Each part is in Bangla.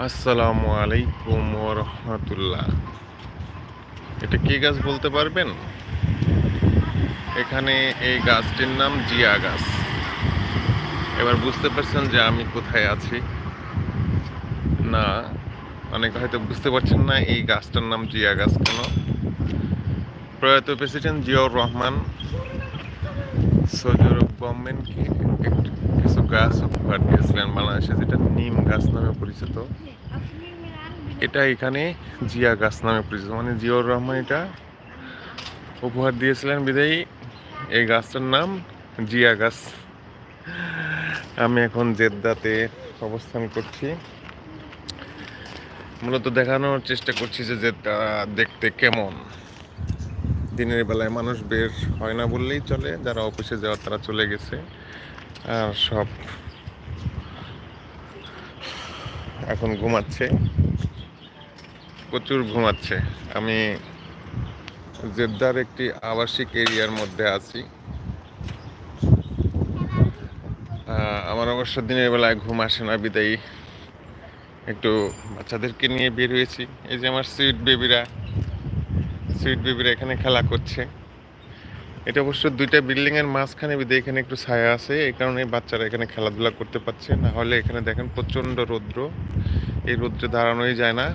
আসসালামু আলাইকুম রহমতুল্লাহ এটা কি গাছ বলতে পারবেন? এখানে এই গাছটির নাম জিয়া গাছ। এবার বুঝতে পারছেন যে আমি কোথায় আছি? না, অনেক হয়তো বুঝতে পারছেন না এই গাছটার নাম জিয়া গাছ কেন? প্রয়াত president Ziaur Rahman Saudi Arab গভর্নমেন্টকে একটু কিছু গাছ উপহার দিয়েছিলেন বাংলাদেশে যেটা নিম গাছ নামে পরিচিত। এটা এখানে জিয়া গাছ নামে পরিচিত মানে জিয়াউর রহমান এটা উপহার দিয়েছিলেন বিদায়ী। এই গাছটার নাম জিয়া গাছ। আমি এখন জেদ্দাতে অবস্থান করছি। মূলত দেখানোর চেষ্টা করছি যে জেদ্দা দেখতে কেমন। দিনের বেলায় মানুষ বের হয় না বললেই চলে, যারা অফিসে যাওয়ার তারা চলে গেছে। আর সব এখন ঘুমাচ্ছে। প্রচুর ঘুমাচ্ছে। আমি জেদ্দার একটি আবাসিক এরিয়ার মধ্যে আছি। আমার অবশ্য দিনের বেলায় ঘুম আসে না, বিদায়ী। একটু বাচ্চাদেরকে নিয়ে বের হয়েছি। এই যে আমার সুইট বেবিরা সুইট বেবিরা এখানে খেলা করছে। এটা অবশ্য দুইটা বিল্ডিং এর মাঝখানে বিদে এখানে একটু ছায়া আছে, এই কারণে বাচ্চারা এখানে খেলাধুলা করতে পারছে। না হলে এখানে দেখেন প্রচণ্ড রৌদ্র, এই রৌদ্রে দাঁড়ানোই যায় না।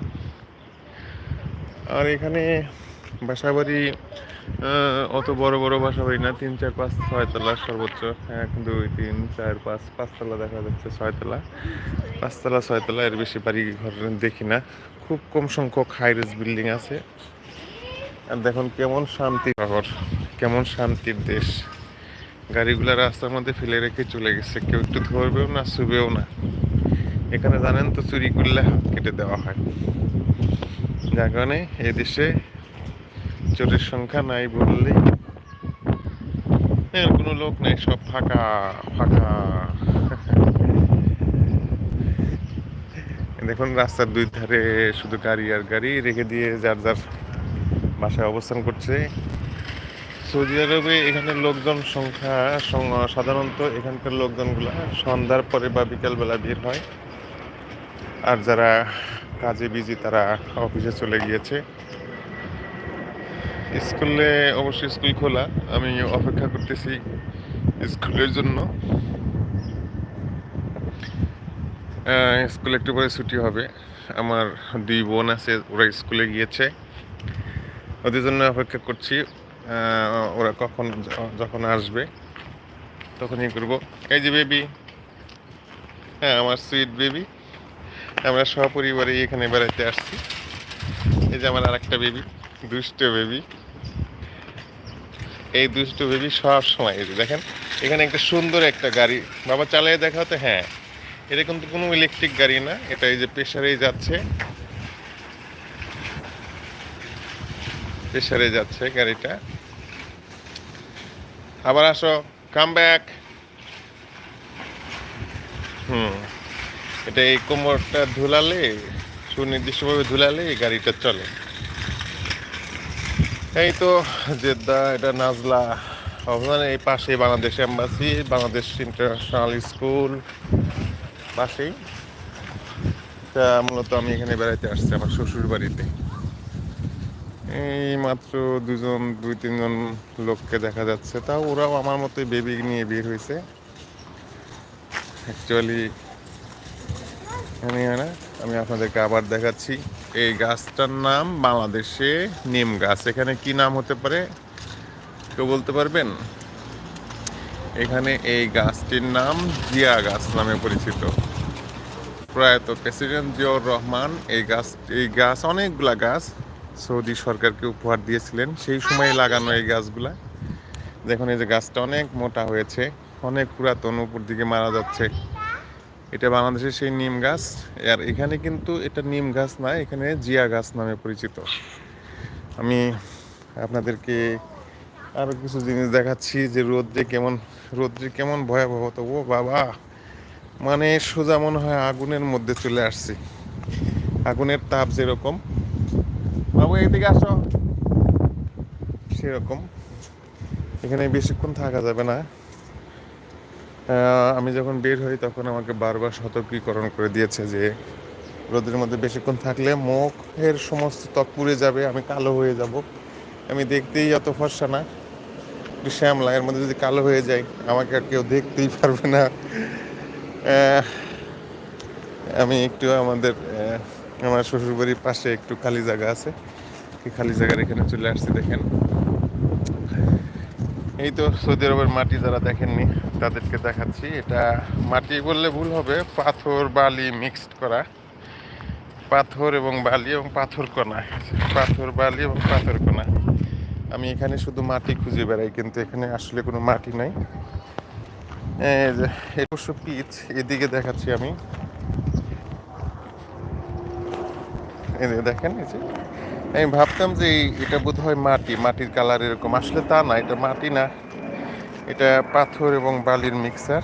আর এখানে বাসাবাড়ি অত বড় বড় বাসাবাড়ি না, তিন চার পাঁচ ছয় তলা সর্বোচ্চ এক দুই তিন চার পাঁচ পাঁচতলা দেখা যাচ্ছে ছয়তলা। পাঁচতলা, ছয়তলা, এর বেশি বাড়ি ঘর দেখি না। খুব কম সংখ্যক হাই রেস বিল্ডিং আছে। আর দেখুন কেমন শান্তি শহর। কেমন শান্তির দেশ। গাড়িগুলো রাস্তার মধ্যে ফেলে রেখে চলে গেছে। কেউ একটু ধরবেও না, শুবেও না। এখানে জানেন তো চুরি করলে হাত কেটে দেওয়া হয়। যার কারণে এদেশে চোরের সংখ্যা নাই বললেই কোনো লোক নেই, সব ফাঁকা ফাঁকা। দেখুন রাস্তার দুই ধারে শুধু গাড়ি আর গাড়ি রেখে দিয়ে যার যার বাসায় অবস্থান করছে। সৌদি আরবে এখানে লোকজন সংখ্যা সাধারণত এখানকার লোকজনগুলো সন্ধ্যার পরে বা বিকালবেলা বের হয়। আর যারা কাজে বিজি তারা অফিসে চলে গিয়েছে। স্কুলে অবশ্যই স্কুল খোলা, আমি অপেক্ষা করতেছি স্কুলের জন্য। স্কুল একটু পরে ছুটি হবে। আমার দুই বোন আছে, ওরা স্কুলে গিয়েছে। ওদের জন্য অপেক্ষা করছি। ওরা কখন যখন আসবে, তখনই করব। এই যে বেবি হ্যাঁ আমার সুইট বেবি আমরা সপরিবারে এখানে বেড়াতে আসছি। এই যে আমার আর একটা বেবি দুষ্ট বেবি এই দুষ্ট বেবি সব সময় যে দেখেন, এখানে একটা সুন্দর একটা গাড়ি। বাবা চালিয়ে দেখা তো হ্যাঁ। এটা কিন্তু কোনো ইলেকট্রিক গাড়ি না, এটা এই যে প্রেশারেই যাচ্ছে। প্রেশারে যাচ্ছে গাড়িটা। আবার আসো কাম ব্যাক হুম, এটা এই কোমরটা ধুলালে, সুনির্দিষ্টভাবে ধুলালে এই গাড়িটা চলে। এই তো, জেদ্দা, এটা নাজলা অবস্থানে এই পাশে Bangladesh embassy Bangladesh international school পাশেই। তা মূলত আমি এখানে বেড়াইতে আসছি আমার শ্বশুর বাড়িতে এই মাত্র দুজন, দুই, তিনজন লোককে দেখা যাচ্ছে। তাও ওরাও আমার মতোই বেবি নিয়ে বের হয়েছে। অ্যাকচুয়ালি এখানে না আমি আপনাদেরকে আবার দেখাচ্ছি। এই গাছটার নাম বাংলাদেশে নিম গাছ। এখানে কি নাম হতে পারে? কেউ বলতে পারবেন? এখানে এই গাছটির নাম জিয়া গাছ নামে পরিচিত। প্রয়াত প্রেসিডেন্ট জিয়াউর রহমান, এই গাছ এই গাছ অনেকগুলা গাছ। সৌদি সরকারকে উপহার দিয়েছিলেন। সেই সময় লাগানো এই গাছগুলা। দেখুন, এই যে গাছটা অনেক মোটা হয়েছে, অনেক পুরাতন, উপর দিকে মারা যাচ্ছে। এটা বাংলাদেশের সেই নিম গাছ। আর এখানে কিন্তু এটা নিম গাছ না, এখানে জিয়া গাছ নামে পরিচিত। আমি আপনাদেরকে আরও কিছু জিনিস দেখাচ্ছি যে রোদ্রে কেমন রোদ্রে কেমন ভয়াবহতা ও বাবা মানে সোজা মনে হয় আগুনের মধ্যে চলে আসছি। আগুনের তাপ যেরকম বাবু এইদিকে আসো। সেরকম। এখানে বেশিক্ষণ থাকা যাবে না। আমি যখন বের হই তখন আমাকে বারবার সতর্কীকরণ করে দিয়েছে যে, রোদের মধ্যে বেশিক্ষণ থাকলে মুখের সমস্ত ত্বক পুড়ে যাবে, আমি কালো হয়ে যাব। আমি দেখতেই অত ফর্সা না। একটু শ্যামলা, এর মধ্যে যদি কালো হয়ে যায়, আমাকে আর কেউ দেখতেই পারবে না। আমি একটু আমাদের আমার শ্বশুরবাড়ির পাশে একটু খালি জায়গা আছে। এই খালি জায়গার এখানে চলে আসছি, দেখেন। এই তো সৌদি আরবের মাটি যারা দেখেননি, তাদেরকে দেখাচ্ছি। এটা মাটি বললে ভুল হবে, পাথর, বালি মিক্সড করা। পাথর এবং বালি এবং পাথর কণা। পাথর, বালি এবং পাথর কণা। আমি এখানে শুধু মাটি খুঁজে বেড়াই, কিন্তু এখানে আসলে কোনো মাটি নাই। অবশ্য পিচ, এদিকে দেখাচ্ছি আমি। এদিকে দেখেন এই যে। আমি ভাবতাম যে এটা বোধ হয় মাটি, মাটির কালার এরকম। আসলে তা না, এটা মাটি না। এটা পাথর এবং বালির মিক্সার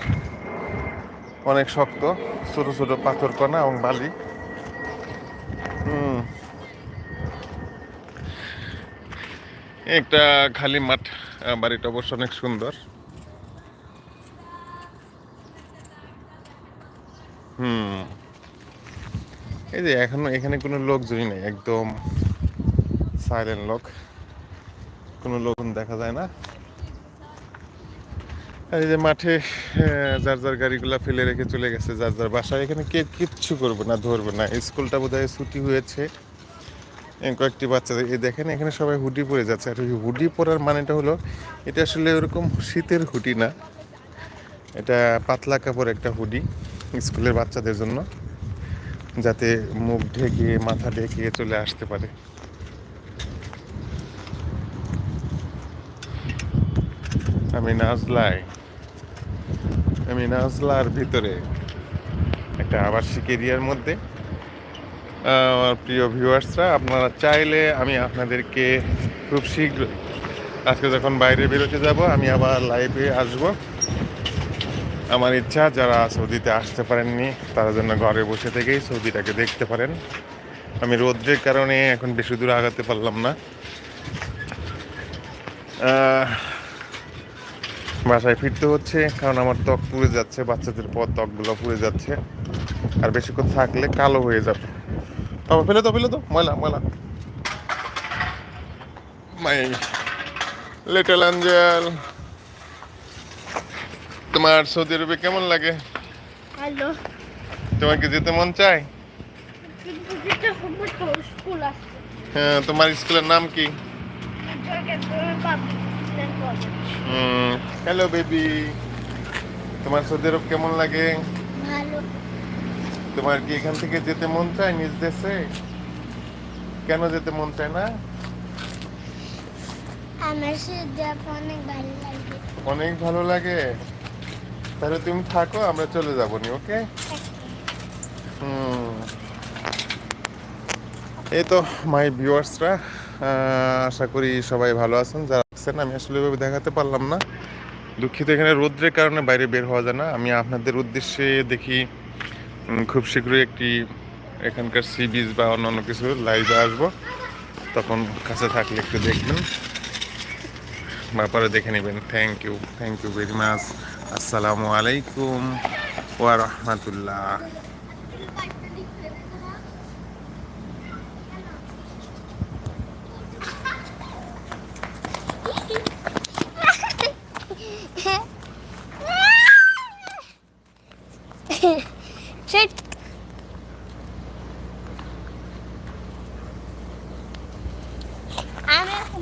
অনেক শক্ত, ছোট ছোট পাথর কণা এবং বালি। একটা খালি মাঠ বাড়িটা অবশ্য অনেক সুন্দর। হুম। এই যে এখনও, এখানে কোনো লোকজনই নেই, একদম। সাইলেন্ট লোক কোনো লোকজন দেখা যায় না। এই যে মাঠে যার যার গাড়িগুলা ফেলে রেখে চলে গেছে, যার যার বাসায়, এখানে কে কিচ্ছু করবে না, ধরবে না। স্কুলটা বোধহয় ছুটি হয়েছে। কয়েকটি বাচ্চাদের, এই দেখেন, এখানে সবাই হুডি পরে যাচ্ছে। আর এই হুডি পরার মানেটা হলো, এটা আসলে ওরকম শীতের হুডি না। এটা পাতলা কাপড় একটা হুডি স্কুলের বাচ্চাদের জন্য, যাতে মুখ ঢেকে, মাথা ঢেকে চলে আসতে পারে। আমি নাজলাই আমি নাজলার ভিতরে একটা আবাসিক এরিয়ার মধ্যে। আমার প্রিয় ভিউয়ার্সরা, আপনারা চাইলে আমি আপনাদেরকে খুব শীঘ্রই, আজকে যখন বাইরে বেরোতে যাব, আমি আবার লাইভে আসব। আমার ইচ্ছা, যারা সৌদিতে আসতে পারেননি, তারা যেন ঘরে বসে থেকেই সৌদিটাকে দেখতে পারেন। আমি রৌদ্রের কারণে এখন বেশি দূর আগাতে পারলাম না। বাসায় ফিরতে হচ্ছে কারণ আমার ত্বক পুড়ে যাচ্ছে বাচ্চাদের পর ত্বকগুলো পুড়ে যাচ্ছে। আর বেশিক্ষণ থাকলে কালো হয়ে যাবে। বাবা ফেলে তো ফেলে তো ময়লা ময়লা। মাই লিটল অ্যাঞ্জেল তোমার সৌদি আরবে কেমন লাগে? হ্যালো তোমার কি যেতে মন চায়? হ্যাঁ তোমার স্কুলের নাম কি? হ্যালো বেবি তোমার সৌদি আরব কেমন লাগে? ভালো। তোমার কি এখান থেকে যেতে মন চায় নিজ দেশে? কেন যেতে মন চায় না? আমার অনেক ভালো লাগে। অনেক ভালো লাগে। তাহলে তুমি থাকো আমরা চলে যাব নি ওকে? হুম। এই তো মাই ভিউয়ার্সরা আশা করি সবাই ভালো আছেন। যারা আছেন আমি আসলে এভাবে দেখাতে পারলাম না। দুঃখিত, এখানে রৌদ্রের কারণে বাইরে বের হওয়া যায় না। আমি আপনাদের উদ্দেশ্যে দেখি খুব শীঘ্রই একটি এখানকার সি বিচ বা অন্যান্য কিছু লাইভে আসব। তখন কাছে থাকলে একটু দেখবেন। ব্যাপারে দেখে নেবেন। Thank you thank you very much আসসালামু আলাইকুম ওয়া রাহমাতুল্লাহ।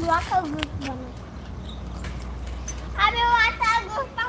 Eu o grupo. Abre o tá